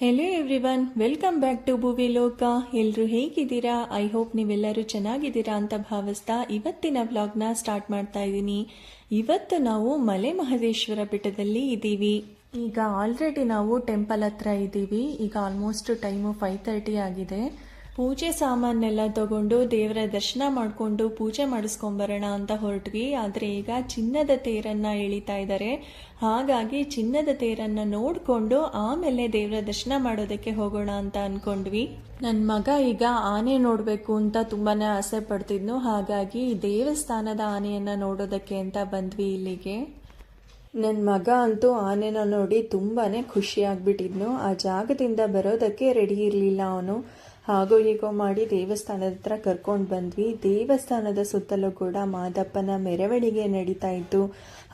Hello everyone welcome back to Bhuvi Loka ಎಲ್ಲರೂ ಹೇಗಿದ್ದೀರಾ? I hope ನೀವೆಲ್ಲರೂ ಚೆನ್ನಾಗಿದ್ದೀರಾ ಅಂತ ಭಾವಿಸ್ತಾ ಇವತ್ತಿನ ವ್ಲಾಗ್ನ ಸ್ಟಾರ್ಟ್ ಮಾಡ್ತಾ ಇದ್ದೀನಿ. ಇವತ್ತು ನಾವು ಮಲೆ ಮಹದೇಶ್ವರ ಬೆಟ್ಟದಲ್ಲಿ ಇದ್ದೀವಿ. ಈಗ ಆಲ್ರೆಡಿ ನಾವು ಟೆಂಪಲ್ ಹತ್ರ ಇದ್ದೀವಿ. ಈಗ ಆಲ್ಮೋಸ್ಟ್ ಟೈಮು ಫೈವ್ ತರ್ಟಿ ಆಗಿದೆ. ಪೂಜೆ ಸಾಮಾನೆಲ್ಲ ತಗೊಂಡು ದೇವರ ದರ್ಶನ ಮಾಡಿಕೊಂಡು ಪೂಜೆ ಮಾಡಿಸ್ಕೊಂಬರೋಣ ಅಂತ ಹೊರಟ್ವಿ. ಆದರೆ ಈಗ ಚಿನ್ನದ ತೇರನ್ನ ಎಳಿತಾ ಇದ್ದಾರೆ ಹಾಗಾಗಿ ಚಿನ್ನದ ತೇರನ್ನ ನೋಡಿಕೊಂಡು ಆಮೇಲೆ ದೇವರ ದರ್ಶನ ಮಾಡೋದಕ್ಕೆ ಹೋಗೋಣ ಅಂತ ಅನ್ಕೊಂಡ್ವಿ. ನನ್ನ ಮಗ ಈಗ ಆನೆ ನೋಡಬೇಕು ಅಂತ ತುಂಬಾ ಆಸೆ ಪಡ್ತಿದ್ನು. ಹಾಗಾಗಿ ದೇವಸ್ಥಾನದ ಆನೆಯನ್ನು ನೋಡೋದಕ್ಕೆ ಅಂತ ಬಂದ್ವಿ ಇಲ್ಲಿಗೆ. ನನ್ನ ಮಗ ಅಂತೂ ಆನೆನ ನೋಡಿ ತುಂಬಾ ಖುಷಿ ಆಗ್ಬಿಟ್ಟಿದ್ನು. ಆ ಜಾಗದಿಂದ ಬರೋದಕ್ಕೆ ರೆಡಿ ಇರಲಿಲ್ಲ ಅವನು. ಹಾಗೋ ಹೀಗೋ ಮಾಡಿ ದೇವಸ್ಥಾನದ ಹತ್ರ ಕರ್ಕೊಂಡು ಬಂದ್ವಿ. ದೇವಸ್ಥಾನದ ಸುತ್ತಲೂ ಕೂಡ ಮಾದಪ್ಪನ ಮೆರವಣಿಗೆ ನಡೀತಾ ಇತ್ತು.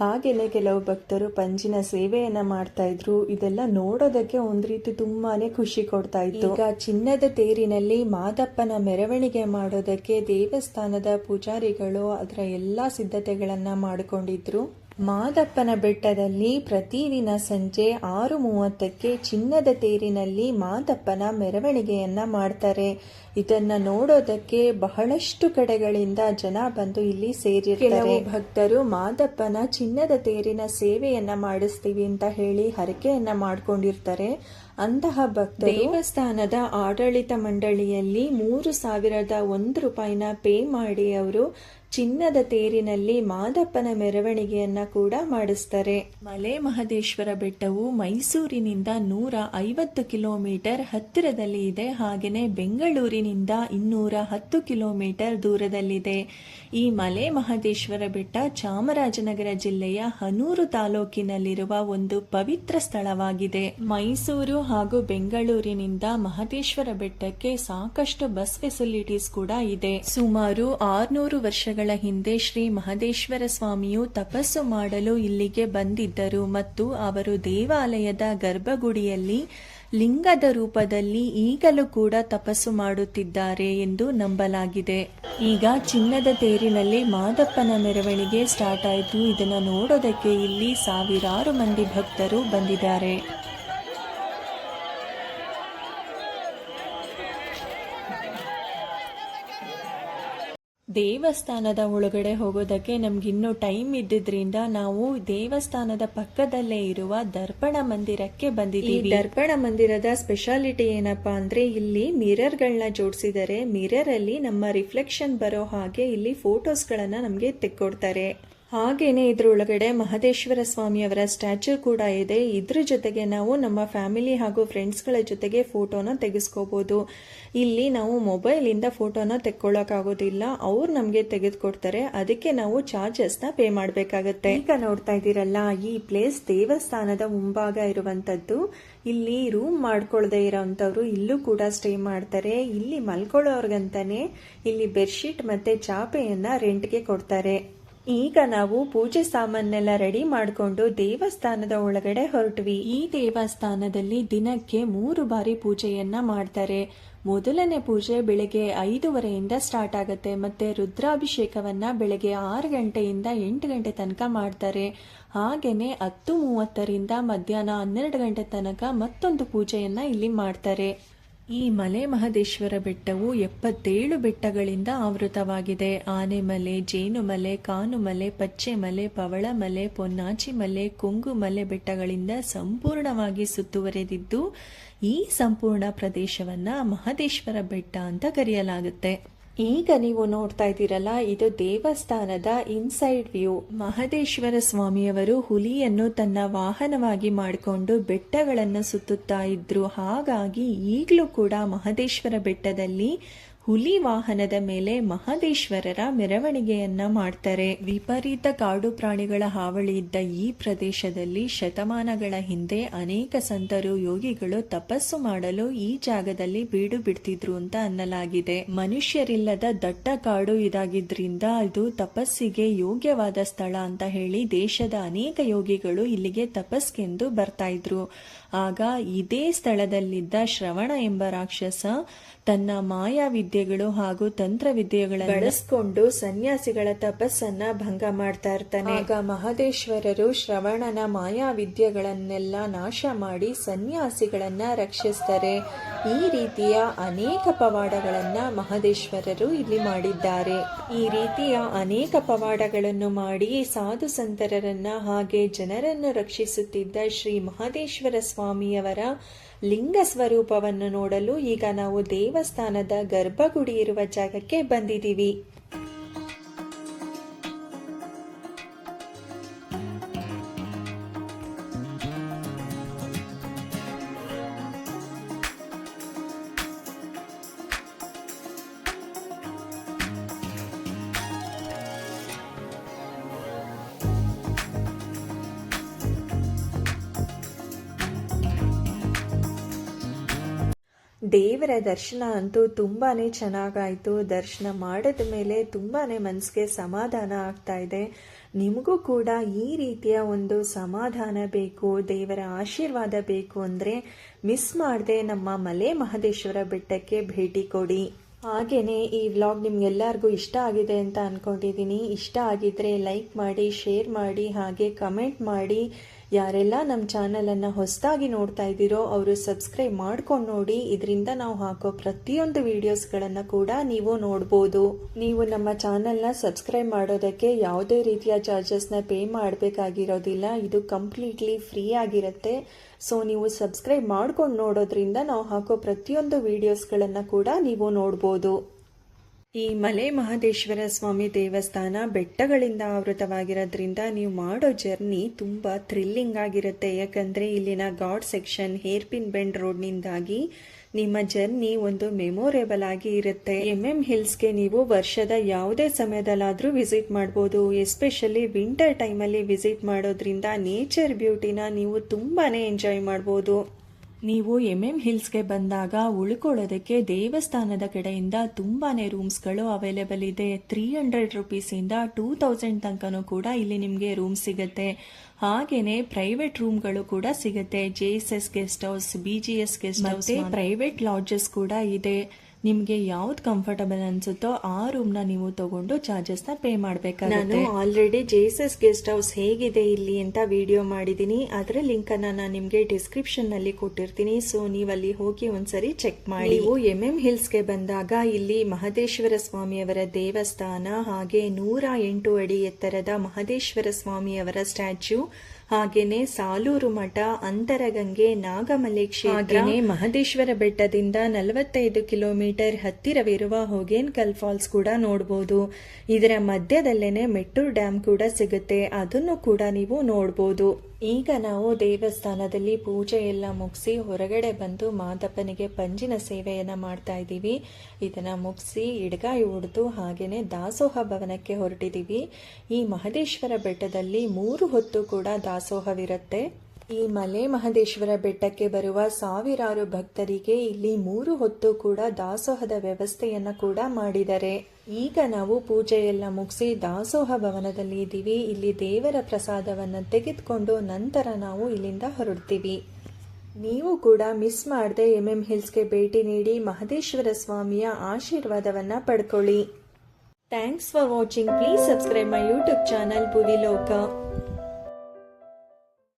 ಹಾಗೆಯೇ ಕೆಲವು ಭಕ್ತರು ಪಂಜಿನ ಸೇವೆಯನ್ನ ಮಾಡ್ತಾ ಇದ್ರು. ಇದೆಲ್ಲ ನೋಡೋದಕ್ಕೆ ಒಂದ್ ರೀತಿ ತುಂಬಾನೇ ಖುಷಿ ಕೊಡ್ತಾ ಇತ್ತು. ಈಗ ಚಿನ್ನದ ತೇರಿನಲ್ಲಿ ಮಾದಪ್ಪನ ಮೆರವಣಿಗೆ ಮಾಡೋದಕ್ಕೆ ದೇವಸ್ಥಾನದ ಪೂಜಾರಿಗಳು ಅದರ ಎಲ್ಲಾ ಸಿದ್ಧತೆಗಳನ್ನ ಮಾಡಿಕೊಂಡಿದ್ರು. ಮಾದಪ್ಪನ ಬೆಟ್ಟದಲ್ಲಿ ಪ್ರತಿದಿನ ಸಂಜೆ ಆರು ಮೂವತ್ತಕ್ಕೆ ಚಿನ್ನದ ತೇರಿನಲ್ಲಿ ಮಾದಪ್ಪನ ಮೆರವಣಿಗೆಯನ್ನ ಮಾಡ್ತಾರೆ. ಇದನ್ನ ನೋಡೋದಕ್ಕೆ ಬಹಳಷ್ಟು ಕಡೆಗಳಿಂದ ಜನ ಬಂದು ಇಲ್ಲಿ ಸೇರಿರ್ತಾರೆ. ಭಕ್ತರು ಮಾದಪ್ಪನ ಚಿನ್ನದ ತೇರಿನ ಸೇವೆಯನ್ನ ಮಾಡಿಸ್ತೀವಿ ಅಂತ ಹೇಳಿ ಹರಕೆಯನ್ನ ಮಾಡ್ಕೊಂಡಿರ್ತಾರೆ. ಅಂತಹ ಭಕ್ತ ದೇವಸ್ಥಾನದ ಆಡಳಿತ ಮಂಡಳಿಯಲ್ಲಿ ಮೂರು ಸಾವಿರದ ಒಂದು ರೂಪಾಯಿನ ಪೇ ಮಾಡಿ ಅವರು ಚಿನ್ನದ ತೇರಿನಲ್ಲಿ ಮಾದಪ್ಪನ ಮೆರವಣಿಗೆಯನ್ನ ಕೂಡ ಮಾಡಿಸ್ತಾರೆ. ಮಲೆ ಮಹದೇಶ್ವರ ಬೆಟ್ಟವು ಮೈಸೂರಿನಿಂದ ನೂರ ಐವತ್ತು ಕಿಲೋಮೀಟರ್ ಹತ್ತಿರದಲ್ಲಿ ಇದೆ. ಹಾಗೆಯೇ ಬೆಂಗಳೂರಿನಿಂದ ಇನ್ನೂರ ಹತ್ತು ಕಿಲೋಮೀಟರ್ ದೂರದಲ್ಲಿದೆ. ಈ ಮಲೆ ಮಹದೇಶ್ವರ ಬೆಟ್ಟ ಚಾಮರಾಜನಗರ ಜಿಲ್ಲೆಯ ಹನೂರು ತಾಲೂಕಿನಲ್ಲಿರುವ ಒಂದು ಪವಿತ್ರ ಸ್ಥಳವಾಗಿದೆ. ಮೈಸೂರು ಹಾಗೂ ಬೆಂಗಳೂರಿನಿಂದ ಮಹದೇಶ್ವರ ಬೆಟ್ಟಕ್ಕೆ ಸಾಕಷ್ಟು ಬಸ್ ಫೆಸಿಲಿಟೀಸ್ ಕೂಡ ಇದೆ. ಸುಮಾರು ಆರ್ನೂರು ವರ್ಷಗಳ ಹಿಂದೆ ಶ್ರೀ ಮಹದೇಶ್ವರ ಸ್ವಾಮಿಯು ತಪಸ್ಸು ಮಾಡಲು ಇಲ್ಲಿಗೆ ಬಂದಿದ್ದರು ಮತ್ತು ಅವರು ದೇವಾಲಯದ ಗರ್ಭಗುಡಿಯಲ್ಲಿ ಲಿಂಗದ ರೂಪದಲ್ಲಿ ಈಗಲೂ ಕೂಡ ತಪಸ್ಸು ಮಾಡುತ್ತಿದ್ದಾರೆ ಎಂದು ನಂಬಲಾಗಿದೆ. ಈಗ ಚಿನ್ನದ ತೇರಿನಲ್ಲಿ ಮಾದಪ್ಪನ ಮೆರವಣಿಗೆ ಸ್ಟಾರ್ಟ್ ಆಯಿತು. ಇದನ್ನು ನೋಡೋದಕ್ಕೆ ಇಲ್ಲಿ ಸಾವಿರಾರು ಮಂದಿ ಭಕ್ತರು ಬಂದಿದ್ದಾರೆ. ದೇವಸ್ಥಾನದ ಒಳಗಡೆ ಹೋಗೋದಕ್ಕೆ ನಮ್ಗಿನ್ನೂ ಟೈಮ್ ಇದ್ದಿದ್ರಿಂದ ನಾವು ದೇವಸ್ಥಾನದ ಪಕ್ಕದಲ್ಲೇ ಇರುವ ದರ್ಪಣ ಮಂದಿರಕ್ಕೆ ಬಂದಿದ್ದೀವಿ. ದರ್ಪಣ ಮಂದಿರದ ಸ್ಪೆಷಾಲಿಟಿ ಏನಪ್ಪಾ ಅಂದ್ರೆ ಇಲ್ಲಿ ಮಿರರ್ ಗಳನ್ನ ಜೋಡಿಸಿದರೆ ಮಿರರ್ ಅಲ್ಲಿ ನಮ್ಮ ರಿಫ್ಲೆಕ್ಷನ್ ಬರೋ ಹಾಗೆ ಇಲ್ಲಿ ಫೋಟೋಸ್ ಗಳನ್ನ ನಮ್ಗೆ ತೆಕ್ಕೊಡ್ತಾರೆ. ಹಾಗೇನೆ ಇದರೊಳಗಡೆ ಮಹದೇಶ್ವರ ಸ್ವಾಮಿಯವರ ಸ್ಟ್ಯಾಚ್ಯೂ ಕೂಡ ಇದೆ. ಇದ್ರ ಜೊತೆಗೆ ನಾವು ನಮ್ಮ ಫ್ಯಾಮಿಲಿ ಹಾಗೂ ಫ್ರೆಂಡ್ಸ್ಗಳ ಜೊತೆಗೆ ಫೋಟೋನ ತೆಗೆಸ್ಕೋಬೋದು. ಇಲ್ಲಿ ನಾವು ಮೊಬೈಲಿಂದ ಫೋಟೋನ ತೆಕ್ಕೊಳ್ಳೋಕ್ಕಾಗೋದಿಲ್ಲ ಅವ್ರು ನಮಗೆ ತೆಗೆದುಕೊಡ್ತಾರೆ. ಅದಕ್ಕೆ ನಾವು ಚಾರ್ಜಸ್ನ ಪೇ ಮಾಡಬೇಕಾಗತ್ತೆ. ಈಗ ನೋಡ್ತಾ ಇದ್ದೀರಲ್ಲ, ಈ ಪ್ಲೇಸ್ ದೇವಸ್ಥಾನದ ಮುಂಭಾಗ ಇರುವಂತದ್ದು ಇಲ್ಲಿ ರೂಮ್ ಮಾಡ್ಕೊಳ್ದೆ ಇರೋವಂಥವ್ರು ಇಲ್ಲೂ ಕೂಡ ಸ್ಟೇ ಮಾಡ್ತಾರೆ. ಇಲ್ಲಿ ಮಲ್ಕೊಳ್ಳೋರ್ಗಂತಾನೆ ಇಲ್ಲಿ ಬೆಡ್ಶೀಟ್ ಮತ್ತೆ ಚಾಪೆಯನ್ನು ರೆಂಟ್ಗೆ ಕೊಡ್ತಾರೆ. ಈಗ ನಾವು ಪೂಜೆ ಸಾಮಾನೆಲ್ಲ ರೆಡಿ ಮಾಡಿಕೊಂಡು ದೇವಸ್ಥಾನದ ಒಳಗಡೆ ಹೊರಟ್ವಿ. ಈ ದೇವಸ್ಥಾನದಲ್ಲಿ ದಿನಕ್ಕೆ ಮೂರು ಬಾರಿ ಪೂಜೆಯನ್ನ ಮಾಡ್ತಾರೆ. ಮೊದಲನೇ ಪೂಜೆ ಬೆಳಗ್ಗೆ ಐದೂವರೆಯಿಂದ ಸ್ಟಾರ್ಟ್ ಆಗುತ್ತೆ. ಮತ್ತೆ ರುದ್ರಾಭಿಷೇಕವನ್ನ ಬೆಳಗ್ಗೆ ಆರು ಗಂಟೆಯಿಂದ ಎಂಟು ಗಂಟೆ ತನಕ ಮಾಡ್ತಾರೆ. ಹಾಗೇನೆ ಹತ್ತು ಮೂವತ್ತರಿಂದ ಮಧ್ಯಾಹ್ನ ಹನ್ನೆರಡು ಗಂಟೆ ತನಕ ಮತ್ತೊಂದು ಪೂಜೆಯನ್ನ ಇಲ್ಲಿ ಮಾಡ್ತಾರೆ. ಈ ಮಲೆ ಮಹದೇಶ್ವರ ಬೆಟ್ಟವು ಎಪ್ಪತ್ತೇಳು ಬೆಟ್ಟಗಳಿಂದ ಆವೃತವಾಗಿದೆ. ಆನೆಮಲೆ ಜೇನುಮಲೆ ಕಾನುಮಲೆ ಪಚ್ಚೆಮಲೆ ಪವಳಮಲೆ ಪೊನ್ನಾಚಿ ಮಲೆ ಕೊಂಗುಮಲೆ ಬೆಟ್ಟಗಳಿಂದ ಸಂಪೂರ್ಣವಾಗಿ ಸುತ್ತುವರೆದಿದ್ದು ಈ ಸಂಪೂರ್ಣ ಪ್ರದೇಶವನ್ನ ಮಹದೇಶ್ವರ ಬೆಟ್ಟ ಅಂತ ಕರೆಯಲಾಗುತ್ತೆ. ಈಗ ನೀವು ನೋಡ್ತಾ ಇದ್ದೀರಲ್ಲ, ಇದು ದೇವಸ್ಥಾನದ ಇನ್ಸೈಡ್ ವ್ಯೂ ಮಹದೇಶ್ವರ ಸ್ವಾಮಿಯವರು ಹುಲಿಯನ್ನು ತನ್ನ ವಾಹನವಾಗಿ ಮಾಡಿಕೊಂಡು ಬೆಟ್ಟಗಳನ್ನು ಸುತ್ತುತ್ತಾ ಇದ್ರು. ಹಾಗಾಗಿ ಈಗಲೂ ಕೂಡ ಮಹದೇಶ್ವರ ಬೆಟ್ಟದಲ್ಲಿ ಹುಲಿ ವಾಹನದ ಮೇಲೆ ಮಹದೇಶ್ವರರ ಮೆರವಣಿಗೆಯನ್ನ ಮಾಡ್ತಾರೆ. ವಿಪರೀತ ಕಾಡು ಪ್ರಾಣಿಗಳ ಹಾವಳಿ ಇದ್ದ ಈ ಪ್ರದೇಶದಲ್ಲಿ ಶತಮಾನಗಳ ಹಿಂದೆ ಅನೇಕ ಸಂತರು ಯೋಗಿಗಳು ತಪಸ್ಸು ಮಾಡಲು ಈ ಜಾಗದಲ್ಲಿ ಬೀಡು ಬಿಡ್ತಿದ್ರು ಅಂತ ಅನ್ನಲಾಗಿದೆ. ಮನುಷ್ಯರಿಲ್ಲದ ದಟ್ಟ ಕಾಡು ಇದಾಗಿದ್ರಿಂದ ಇದು ತಪಸ್ಸಿಗೆ ಯೋಗ್ಯವಾದ ಸ್ಥಳ ಅಂತ ಹೇಳಿ ದೇಶದ ಅನೇಕ ಯೋಗಿಗಳು ಇಲ್ಲಿಗೆ ತಪಸ್ಗೆಂದು ಬರ್ತಾ ಇದ್ರು. ಆಗ ಇದೇ ಸ್ಥಳದಲ್ಲಿದ್ದ ಶ್ರವಣ ಎಂಬ ರಾಕ್ಷಸ ತನ್ನ ಮಾಯಾ ವಿದ್ಯೆಗಳು ಹಾಗೂ ತಂತ್ರ ವಿದ್ಯೆಗಳನ್ನು ಬಳಸ್ಕೊಂಡು ಸನ್ಯಾಸಿಗಳ ತಪಸ್ಸನ್ನ ಭಂಗ ಮಾಡ್ತಾ ಇರ್ತಾನೆ. ಆಗ ಮಹದೇಶ್ವರರು ಶ್ರವಣನ ಮಾಯಾ ವಿದ್ಯೆಗಳನ್ನೆಲ್ಲ ನಾಶ ಮಾಡಿ ಸನ್ಯಾಸಿಗಳನ್ನ ರಕ್ಷಿಸ್ತಾರೆ. ಈ ರೀತಿಯ ಅನೇಕ ಪವಾಡಗಳನ್ನು ಮಹದೇಶ್ವರರು ಇಲ್ಲಿ ಮಾಡಿದ್ದಾರೆ. ಈ ರೀತಿಯ ಅನೇಕ ಪವಾಡಗಳನ್ನು ಮಾಡಿ ಸಾಧು ಸಂತರರನ್ನ ಹಾಗೆ ಜನರನ್ನು ರಕ್ಷಿಸುತ್ತಿದ್ದ ಶ್ರೀ ಮಹದೇಶ್ವರ ಸ್ವಾಮಿಯವರ ಲಿಂಗ ಸ್ವರೂಪವನ್ನು ನೋಡಲು ಈಗ ನಾವು ದೇವಸ್ಥಾನದ ಗರ್ಭಗುಡಿ ಇರುವ ಜಾಗಕ್ಕೆ ಬಂದಿದ್ದೀವಿ. ದೇವರ ದರ್ಶನ ಅಂತೂ ತುಂಬಾನೇ ಚೆನ್ನಾಗಾಯ್ತು. ದರ್ಶನ ಮಾಡಿದ ಮೇಲೆ ತುಂಬಾನೇ ಮನಸ್ಸಿಗೆ ಸಮಾಧಾನ ಆಗ್ತಾ ಇದೆ. ನಿಮಗೂ ಕೂಡ ಈ ರೀತಿಯ ಒಂದು ಸಮಾಧಾನ ಬೇಕು, ದೇವರ ಆಶೀರ್ವಾದ ಬೇಕು ಅಂದರೆ ಮಿಸ್ ಮಾಡದೆ ನಮ್ಮ ಮಲೆ ಮಹದೇಶ್ವರ ಬೆಟ್ಟಕ್ಕೆ ಭೇಟಿ ಕೊಡಿ. ಹಾಗೆಯೇ ಈ ವ್ಲಾಗ್ ನಿಮ್ಗೆಲ್ಲರಿಗೂ ಇಷ್ಟ ಆಗಿದೆ ಅಂತ ಅಂದ್ಕೊಂಡಿದ್ದೀನಿ ಇಷ್ಟ ಆಗಿದ್ರೆ ಲೈಕ್ ಮಾಡಿ ಶೇರ್ ಮಾಡಿ, ಹಾಗೆ ಕಮೆಂಟ್ ಮಾಡಿ. ಯಾರೆಲ್ಲ ನಮ್ಮ ಚಾನಲನ್ನು ಹೊಸದಾಗಿ ನೋಡ್ತಾ ಇದ್ದೀರೋ ಅವರು ಸಬ್ಸ್ಕ್ರೈಬ್ ಮಾಡ್ಕೊಂಡು ನೋಡಿ. ಇದರಿಂದ ನಾವು ಹಾಕೋ ಪ್ರತಿಯೊಂದು ವೀಡಿಯೋಸ್ಗಳನ್ನು ಕೂಡ ನೀವು ನೋಡ್ಬೋದು. ನೀವು ನಮ್ಮ ಚಾನಲ್ನ ಸಬ್ಸ್ಕ್ರೈಬ್ ಮಾಡೋದಕ್ಕೆ ಯಾವುದೇ ರೀತಿಯ ಚಾರ್ಜಸ್ನ ಪೇ ಮಾಡಬೇಕಾಗಿರೋದಿಲ್ಲ. ಇದು ಕಂಪ್ಲೀಟ್ಲಿ ಫ್ರೀ ಆಗಿರುತ್ತೆ. ಸೊ, ನೀವು ಸಬ್ಸ್ಕ್ರೈಬ್ ಮಾಡ್ಕೊಂಡು ನೋಡೋದ್ರಿಂದ ನಾವು ಹಾಕೋ ಪ್ರತಿಯೊಂದು ವೀಡಿಯೋಸ್ಗಳನ್ನು ಕೂಡ ನೀವು ನೋಡ್ಬೋದು. ಈ ಮಲೆ ಮಹದೇಶ್ವರ ಸ್ವಾಮಿ ದೇವಸ್ಥಾನ ಬೆಟ್ಟಗಳಿಂದ ಆವೃತವಾಗಿರೋದ್ರಿಂದ ನೀವು ಮಾಡೋ ಜರ್ನಿ ತುಂಬ ಥ್ರಿಲ್ಲಿಂಗ್ ಆಗಿರುತ್ತೆ. ಯಾಕಂದರೆ ಇಲ್ಲಿನ god section hairpin bend ರೋಡ್ನಿಂದಾಗಿ ನಿಮ್ಮ ಜರ್ನಿ ಒಂದು ಮೆಮೊರೇಬಲ್ ಆಗಿ ಇರುತ್ತೆ. ಎಂ ಎಂ ಹಿಲ್ಸ್ಗೆ ನೀವು ವರ್ಷದ ಯಾವುದೇ ಸಮಯದಲ್ಲಾದರೂ ವಿಸಿಟ್ ಮಾಡ್ಬೋದು. ಎಸ್ಪೆಷಲಿ ವಿಂಟರ್ ಟೈಮಲ್ಲಿ ವಿಸಿಟ್ ಮಾಡೋದ್ರಿಂದ ನೇಚರ್ ಬ್ಯೂಟಿನ ನೀವು ತುಂಬಾ ಎಂಜಾಯ್ ಮಾಡ್ಬೋದು. ನೀವು ಎಂ ಎಂ ಹಿಲ್ಸ್ಗೆ ಬಂದಾಗ ಉಳ್ಕೊಳ್ಳೋದಕ್ಕೆ ದೇವಸ್ಥಾನದ ಕಡೆಯಿಂದ ತುಂಬಾನೇ ರೂಮ್ಸ್ಗಳು ಅವೈಲೇಬಲ್ ಇದೆ. ತ್ರೀ ಹಂಡ್ರೆಡ್ ರುಪೀಸಿಂದ ಟೂ ತೌಸಂಡ್ ತನಕನೂ ಕೂಡ ಇಲ್ಲಿ ನಿಮಗೆ ರೂಮ್ ಸಿಗುತ್ತೆ. ಹಾಗೇನೆ ಪ್ರೈವೇಟ್ ರೂಮ್ಗಳು ಕೂಡ ಸಿಗುತ್ತೆ. J S S guest house B G S guest house private lodges ಕೂಡ ಇದೆ. ನಿಮಗೆ ಯಾವ್ದು ಕಂಫರ್ಟಬಲ್ ಅನ್ಸುತ್ತೋ ಆ ರೂಮ್ನ ನೀವು ತಗೊಂಡು ಚಾರ್ಜಸ್ನ ಪೇ ಮಾಡಬೇಕಾಗುತ್ತೆ. ನಾನು already J S S guest house ಹೇಗಿದೆ ಇಲ್ಲಿ ಅಂತ ವಿಡಿಯೋ ಮಾಡಿದ್ದೀನಿ. ಅದರ ಲಿಂಕನ್ನು ನಾನು ನಿಮಗೆ ಡಿಸ್ಕ್ರಿಪ್ಷನ್ನಲ್ಲಿ ಕೊಟ್ಟಿರ್ತೀನಿ. ಸೊ ನೀವು ಅಲ್ಲಿ ಹೋಗಿ ಒಂದ್ಸರಿ ಚೆಕ್ ಮಾಡಿ. ನೀವು ಎಂ ಎಂ ಹಿಲ್ಸ್ಗೆ ಬಂದಾಗ ಇಲ್ಲಿ ಮಹದೇಶ್ವರ ಸ್ವಾಮಿಯವರ ದೇವಸ್ಥಾನ ಹಾಗೆ ನೂರ ಎಂಟು ಅಡಿ ಎತ್ತರದ ಮಹದೇಶ್ವರ ಸ್ವಾಮಿಯವರ ಸ್ಟ್ಯಾಚ್ಯೂ ಹಾಗೇನೆ ಸಾಲೂರು ಮಠ, ಅಂತರಗಂಗೆ, ನಾಗಮಲೆ ಕ್ಷೇತ್ರ ಮಹದೇಶ್ವರ ಬೆಟ್ಟದಿಂದ ನಲವತ್ತೈದು ಕಿಲೋಮೀಟರ್ ಹತ್ತಿರವಿರುವ ಹೊಗೇನ್ಕಲ್ ಫಾಲ್ಸ್ ಕೂಡ ನೋಡಬಹುದು ಇದರ ಮಧ್ಯದಲ್ಲೇನೆ ಮೆಟ್ಟೂರ್ ಡ್ಯಾಮ್ ಕೂಡ ಸಿಗುತ್ತೆ. ಅದನ್ನು ಕೂಡ ನೀವು ನೋಡಬಹುದು ಈಗ ನಾವು ದೇವಸ್ಥಾನದಲ್ಲಿ ಪೂಜೆ ಎಲ್ಲ ಮುಗಿಸಿ ಹೊರಗಡೆ ಬಂದು ಮಾದಪ್ಪನಿಗೆ ಪಂಜಿನ ಸೇವೆಯನ್ನು ಮಾಡ್ತಾ ಇದ್ದೀವಿ. ಇದನ್ನ ಮುಗಿಸಿ ಇಡ್ಗಾಯಿ ಹೊಡೆದು ಹಾಗೆಯೇ ದಾಸೋಹ ಭವನಕ್ಕೆ ಹೊರಟಿದ್ದೀವಿ. ಈ ಮಹದೇಶ್ವರ ಬೆಟ್ಟದಲ್ಲಿ ಮೂರು ಹೊತ್ತು ಕೂಡ ದಾಸೋಹವಿರುತ್ತೆ. ಈ ಮಲೆ ಮಹದೇಶ್ವರ ಬೆಟ್ಟಕ್ಕೆ ಬರುವ ಸಾವಿರಾರು ಭಕ್ತರಿಗೆ ಇಲ್ಲಿ ಮೂರು ಹೊತ್ತು ಕೂಡ ದಾಸೋಹದ ವ್ಯವಸ್ಥೆಯನ್ನ ಕೂಡ ಮಾಡಿದ್ದಾರೆ ಈಗ ನಾವು ಪೂಜೆಯೆಲ್ಲ ಮುಗಿಸಿ ದಾಸೋಹ ಭವನದಲ್ಲಿ ಇದ್ದೀವಿ. ಇಲ್ಲಿ ದೇವರ ಪ್ರಸಾದವನ್ನು ತೆಗೆದುಕೊಂಡು ನಂತರ ನಾವು ಇಲ್ಲಿಂದ ಹೊರಡ್ತೀವಿ. ನೀವು ಕೂಡ ಮಿಸ್ ಮಾಡದೆ ಎಂ ಎಂ ಹಿಲ್ಸ್ಗೆ ಭೇಟಿ ನೀಡಿ ಮಹದೇಶ್ವರ ಸ್ವಾಮಿಯ ಆಶೀರ್ವಾದವನ್ನ ಪಡ್ಕೊಳ್ಳಿ. Thanks for watching please subscribe my YouTube channel Bhuvi Loka